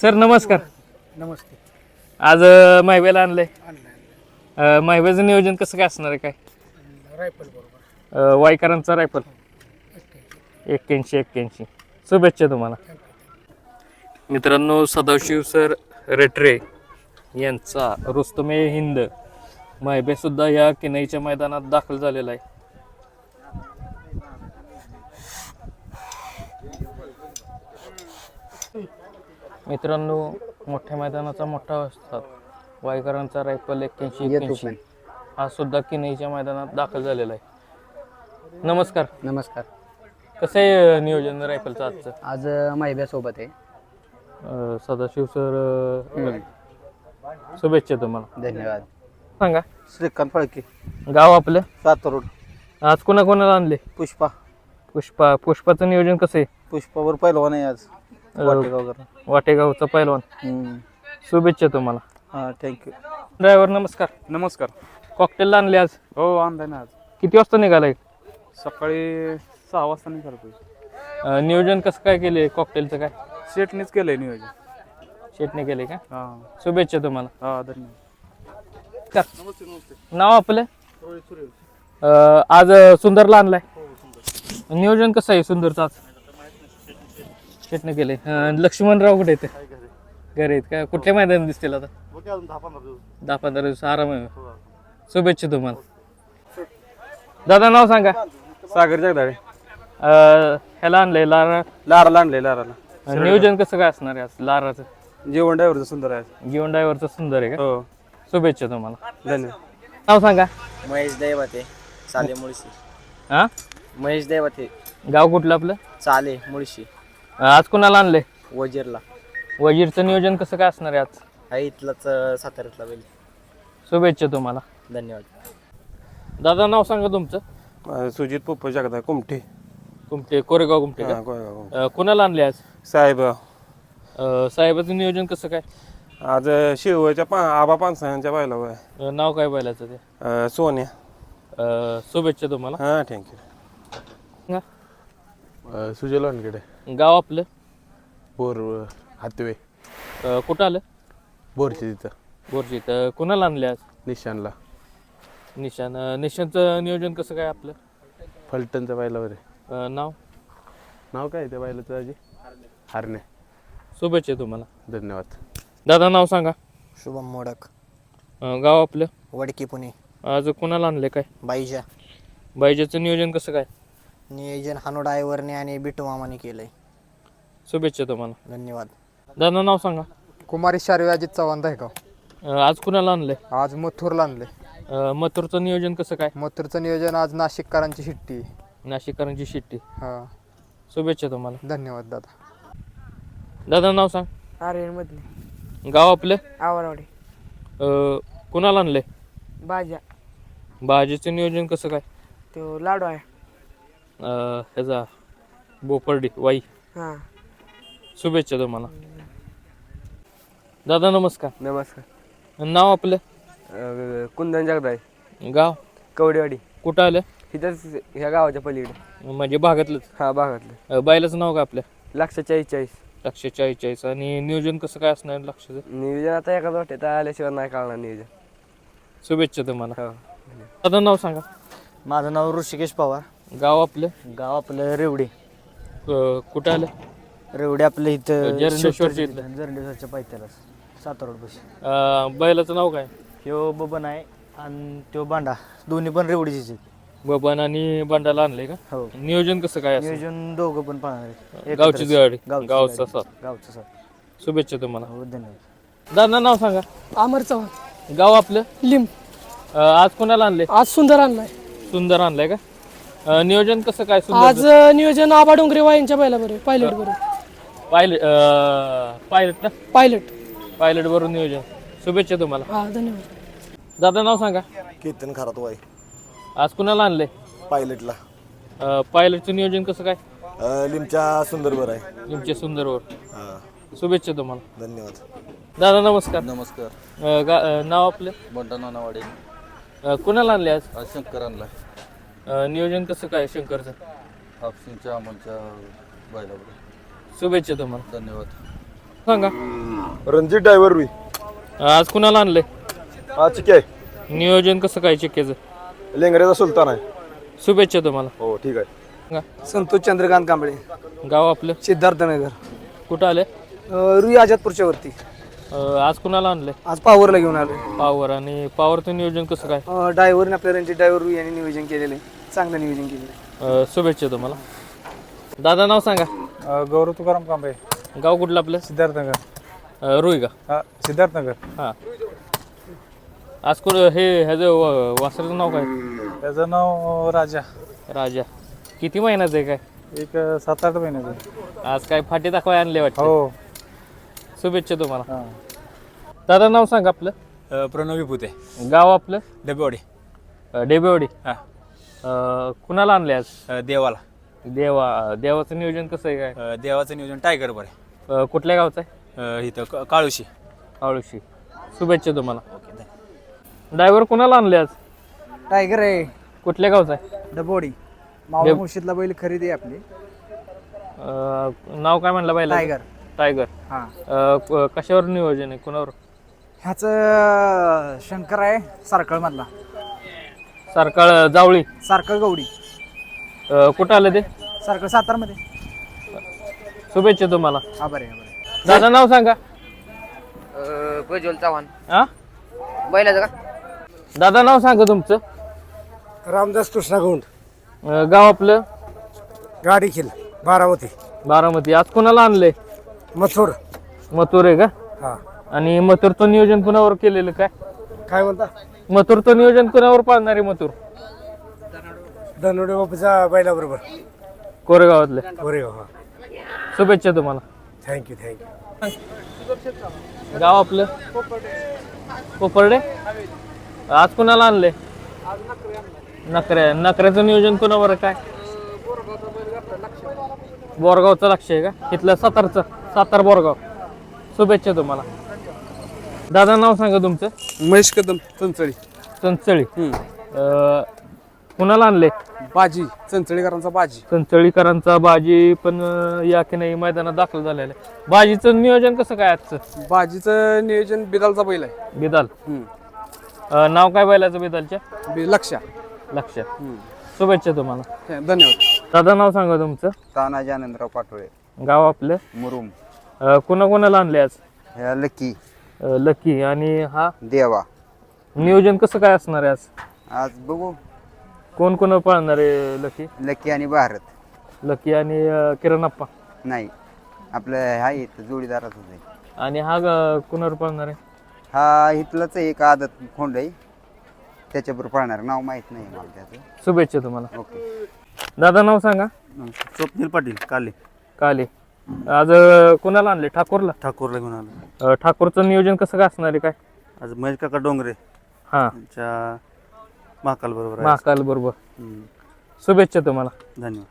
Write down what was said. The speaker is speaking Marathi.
सर नमस्कार. नमस्ते. आज अ, माहिवेला आणलंय. आणलं अ, माहिवेचं नियोजन कसं काय असणार आहे काय? रायफल बरोबर. अ, वायकरांचा रायफल? एक्क्याऐंशी एक्क्याऐंशी. शुभेच्छा तुम्हाला. मित्रांनो सदाशिव सर रेटरे यांचा रुस्तमे हिंद माहिबे सुद्धा या किनईच्या मैदानात दाखल झालेला आहे. मित्रांनो मोठ्या मैदानाचा मोठा असतात. वायकरांचा रायफल एक्क्याऐंशी एक्क्याऐंशी. हा सुद्धा किनईच्या मैदानात दाखल झालेला आहे. नमस्कार. नमस्कार. कसं आहे नियोजन रायफलचं आजचं? आज माहिब्या सोबत आहे. अं, सदाशिव सर शुभेच्छा तुम्हाला. धन्यवाद. सांगा. श्रीकांत फळके गाव आपलं? सातारोड आज कोणा कोणाला आणले? पुष्पा. पुष्पा. पुष्पाचं नियोजन कसं आहे? पुष्पावर पहिलवान आहे आज. वाटेगाव वाटेगावचा पहिलवान शुभेच्छा तुम्हाला. हां थँक्यू ड्रायव्हर नमस्कार. नमस्कार. कॉकटेलला आणले आज? हो आणलाय ना आज. किती वाजता निघालाय? सकाळी सहा वाजता निघालो नियोजन कसं काय केले कॉकटेलचं काय? शेटनीच केलंय नियोजन. शेटने केले का? हां. शुभेच्छा तुम्हाला. हा धन्यवाद. नाव आपलं? आज सुंदरला आणलाय. नियोजन कसं आहे सुंदरचं आज? शेटने केले लक्ष्मणराव कुठे येते घरी? आहेत का? कुठल्या मैदान दिसतील आता? दहा पंधरा दिवस आराम आहे. शुभेच्छा तुम्हाला. दादा नाव सांगा. सागर जगदाळे. अं, ह्याला आणलंय लारा. लाराला आणलंय लाराला. नियोजन कसं काय असणार आहे आज लाराचं? जेवण ड्रायव्हरचं सुंदर आहे गिवन ड्रायव्हरचं सुंदर आहे का? हो. शुभेच्छा तुम्हाला. धन्यवाद नाव सांगा. महेश दैवते चाले मुळशी. हा? महेश दैवते गाव कुठलं आपलं? चाले मुळशी. आज कुणाला आणलंय? वजीरला. वजीरचं नियोजन कसं काय असणार आहे आज? हा इथलाच अं, साताऱ्यातला बैल. शुभेच्छा तुम्हाला. धन्यवाद. दादा नाव सांगा तुमचं. सुजित पोप्पा जगदा कुमटे कुमटे कोरेगाव कुमटे का? हां, कोळगाव. अं, कुणाला आणले आज? साहेब. अं, साहेबाचं नियोजन कसं काय? आज शिरवळच्या पा आबा पानसायांच्या बायला होय. अं, नाव काय बैलाचं ते? अं, सोन्या. अं, शुभेच्छा तुम्हाला. हां थँक्यू. सुजय लोणगडे गाव आपलं? Bore Hathway. अं, कुठं आलं? बोरचे तिथं. बोरची तर कुणाला आणले आज? निशानला. निशान. अं, निशानचं नियोजन कसं काय आपलं? फलटणच्या बायलावर आहे. अं, नाव? नाव काय त्या बायलाचं आजी? हारणे. शुभेच्छा तुम्हाला. धन्यवाद. दादा नाव सांगा. शुभम मोडक. अं, गाव आपलं? वडकी पुणे. आज कुणाला आणले काय? बाईजा. बायजेचं नियोजन कसं काय? नियोजन हानो डायव्हरने आणि बिटू मामाने केलंय. शुभेच्छा तुम्हाला. धन्यवाद. दादा नाव सांगा. कुमारी शारवे अजित चव्हाण दहेगाव. अं, आज कुणाला आणलंय? आज मथुरला आणले अं, मथुरचं नियोजन कसं काय? मथुरचं नियोजन आज नाशिककरांची शिट्टी. नाशिककरांची शिट्टी. हा. शुभेच्छा तुम्हाला. धन्यवाद दादा. दादा नाव सांग. आर्यन मधले. गाव आपलं? आवरवाडी. अं, कुणाला आणलंय? भाज्या भाजीचं नियोजन कसं काय? तो लाडू आहे. अं, ह्याचा बोपर्डी वाई. हां. शुभेच्छा तुम्हाला. दादा नमस्कार. नमस्कार. नाव आपलं? कुंदन जगदाळे. गाव? कवडेवाडी. कुठं आलं? इथंच ह्या गावाच्या पलीकडे. म्हणजे भागातलंच? हा भागातलं. अं, बैलाचं नाव का आपल्या लक्ष चाळीस चाळीस लक्ष चाळीस चाळीस आणि नियोजन कसं काय असणार लक्षाचं नियोजन आता एका वाटेत. आल्याशिवाय नाही कळणार नियोजन. शुभेच्छा तुम्हाला. हो. दादा नाव सांगा. माझं नाव ऋषिकेश पवार. गाव आपलं? गाव आपलं रेवडी. अं, कुठं आलं? रेवडी आपलं इथं जरंडेश्वरच्या इथलं. जरंडेश्वरच्या पैत्याला सातारोड बस अं, बैलाचं नाव काय? ह्यो बबन आहे आणि त्यो बांडा. दोन्ही पण रेवडीचेच आहेत. बबन आणि बंडाला आणलंय का? हो. नियोजन कसं काय नियोजन दोघं पण पाहणार आहेत. गावचीच एकत्रच. गाडी गावची गावचा गाडी. साथ गावचं सर शुभेच्छा तुम्हाला. हो धन्यवाद. दादा नाव सांगा. अमर चव्हाण. गाव आपलं? लिंब. अं, आज कोणाला आणले आज सुंदर आणलाय. सुंदर आणलंय का? अं, नियोजन कसं काय आज सुंदर अं, नियोजन आबा डोंगरे वायांच्या बैला बरोबर. पायलट बरोबर पायलट पायलट ना? पायलट पायलट बरोबर नियोजन. शुभेच्छा तुम्हाला. हा धन्यवाद. दादा नाव सांगा. कीर्तन खरात वाय आज कुणाला आणले पायलटला पायलटचं नियोजन कसं काय? अ, लिमच्या सुंदरबर आहे. तुमचे सुंदरवर. हां. शुभेच्छा तुम्हाला. धन्यवाद. दादा नमस्कार. नमस्कार. अं, गा- अं, नाव आपलं? बंडा नानावाडे अं, कुणाला आणले आज? आज शंकरांना अं, नियोजन कसं काय शंकरचं? हापसिंगच्या अमोलच्या बैलावर शुभेच्छा तुम्हाला. धन्यवाद. सांगा. रणजित ड्रायव्हर रुई आज कुणाला आणलंय? हा चिके आहे. नियोजन कसं काय चिक्केचं? लेंगऱ्याचा सुलतान आहे. शुभेच्छा तुम्हाला. हो ठीक आहे. सांगा. संतोष चंद्रकांत कांबळे. गाव आपलं? सिद्धार्थनगर कुठं आले रुई आजादपूरच्या वरती. अं, आज कुणाला आणलंय? आज पावरला घेऊन आलो पावर आणि पावरचं नियोजन कसं काय? ड्रायव्हरने आपल्या रणजित ड्रायव्हर रुई यांनी नियोजन केलेलं आहे. चांगलं नियोजन केलेलं आहे. अं, शुभेच्छा तुम्हाला. दादा नाव सांगा. गौरव तुकाराम कांबळे. गाव कुठलं आपलं? सिद्धार्थनगर. अं, रुई का हा सिद्धार्थनगर. हां. आज कुठ हे ह्याचं व- वासराचं नाव काय? त्याचं नाव राजा. राजा. किती महिन्याचं आहे काय? एक सात आठ महिन्याचं आज काय फाटी दाखवाय आणले वाटतं? हो. शुभेच्छा तुम्हाला. दादा नाव सांगा आपलं. प्रणव विभूते गाव आपलं? डबेवाडी. अं, डेबेवाडी. हा. अं, कुणाला आणले आज? अ, देवाला. देवा देवाचं नियोजन कसं आहे काय? अ, देवाचं नियोजन टायगर बरं अं, कुठल्या गावचं आहे? आहे अ, इथं क- काळुशी. आळुशी शुभेच्छा तुम्हाला. ड्रायव्हर कुणाला आणले आज? टायगर आहे. कुठल्या गावचा आहे? डबोडी. मावळ मुर्शिदला बैल खरेदी आहे आपली. अं, नाव काय म्हणलं पाहिजे टायगर. टायगर. हा. अं, क- कशावर नियोजन आहे? कुणावर? ह्याचं शंकर आहे सारकळ मधला सारकाळ जावळी. सारकळ गौडी. अं, कुठं आलं ते? सारकळ सातारमध्ये. शुभेच्छा तुम्हाला. हा बरे हा बरे दादा नाव सांगा. प्रज्वल चव्हाण. हा? बैलाचं का? दादा नाव सांगा तुमचं. रामदास कृष्णागौंड अं, गाव आपलं? गाडी खिल बारामती. बारामती. आज कुणाला आणलंय? मथुर. मथुर आहे का? हा. आणि मथुरचं नियोजन कुणावर केलेलं काय? काय म्हणता? मथुरचं नियोजन कुणावर पाळणार आहे मथुर? धनुडे बापूच्या बैलाबरोबर. कोरेगावातले. गोरेगाव हा. शुभेच्छा तुम्हाला. थँक्यू थँक्यू गाव आपलं? कोपर्डे? आज कुणाला आणले नकऱ्या. नकऱ्याचं नियोजन कुणावर आहे काय? बोरगावचं लक्ष आहे का? इथलं सातारचं. सातार बोरगाव. शुभेच्छा तुम्हाला. दादा नाव सांगा तुमचं. महेश कदम चंचळी. चंचळी. अं, कुणाला आणले? बाजी चंचळीकरांचा बाजी. चंचळीकरांचा बाजी पण अं, या की नाही मैदानात दाखल झालेलं आहे. बाजीचं नियोजन कसं काय आजचं? बाजीचं नियोजन बिदालचा बैल आहे. बिदाल. अं, नाव काय बैलाचं बिदालच्या? बि- लक्षा. लक्ष. शुभेच्छा तुम्हाला. धन्यवाद. दादा नाव सांगा तुमचं. तानाजी आनंदराव पाटोळे. गाव आपलं? मुरुम. अं, कुणा कोणाला आणले आज? ह्या लकी. अं, लकी. आणि हा? देवा. नियोजन कसं काय असणार आहे आज? आज बघू. कोण कोण पळणार आहे लकी? लकी आणि भारत. लकी आणि अं, किरण अप्पा नाही. आपलं आहे जोडीदाराच आहे आणि हा ग- कुणावर पळणार आहे? हा इथलंच एक आदत खोंड आहे. त्याच्याबरोबर पळणार. नाव माहीत नाही मला त्याचं. शुभेच्छा तुम्हाला. ओके. दादा नाव सांगा. स्वप्नील पाटील काले. काले. आज अं, कुणाला आणले ठाकूरला? ठाकूरला घेऊन आलो. अं, ठाकूरचं नियोजन कसं काय असणार आहे काय? आज महेश काका डोंगरे हां. यांच्या महाकाल बरोबर महाकाल बरोबर. शुभेच्छा तुम्हाला. धन्यवाद.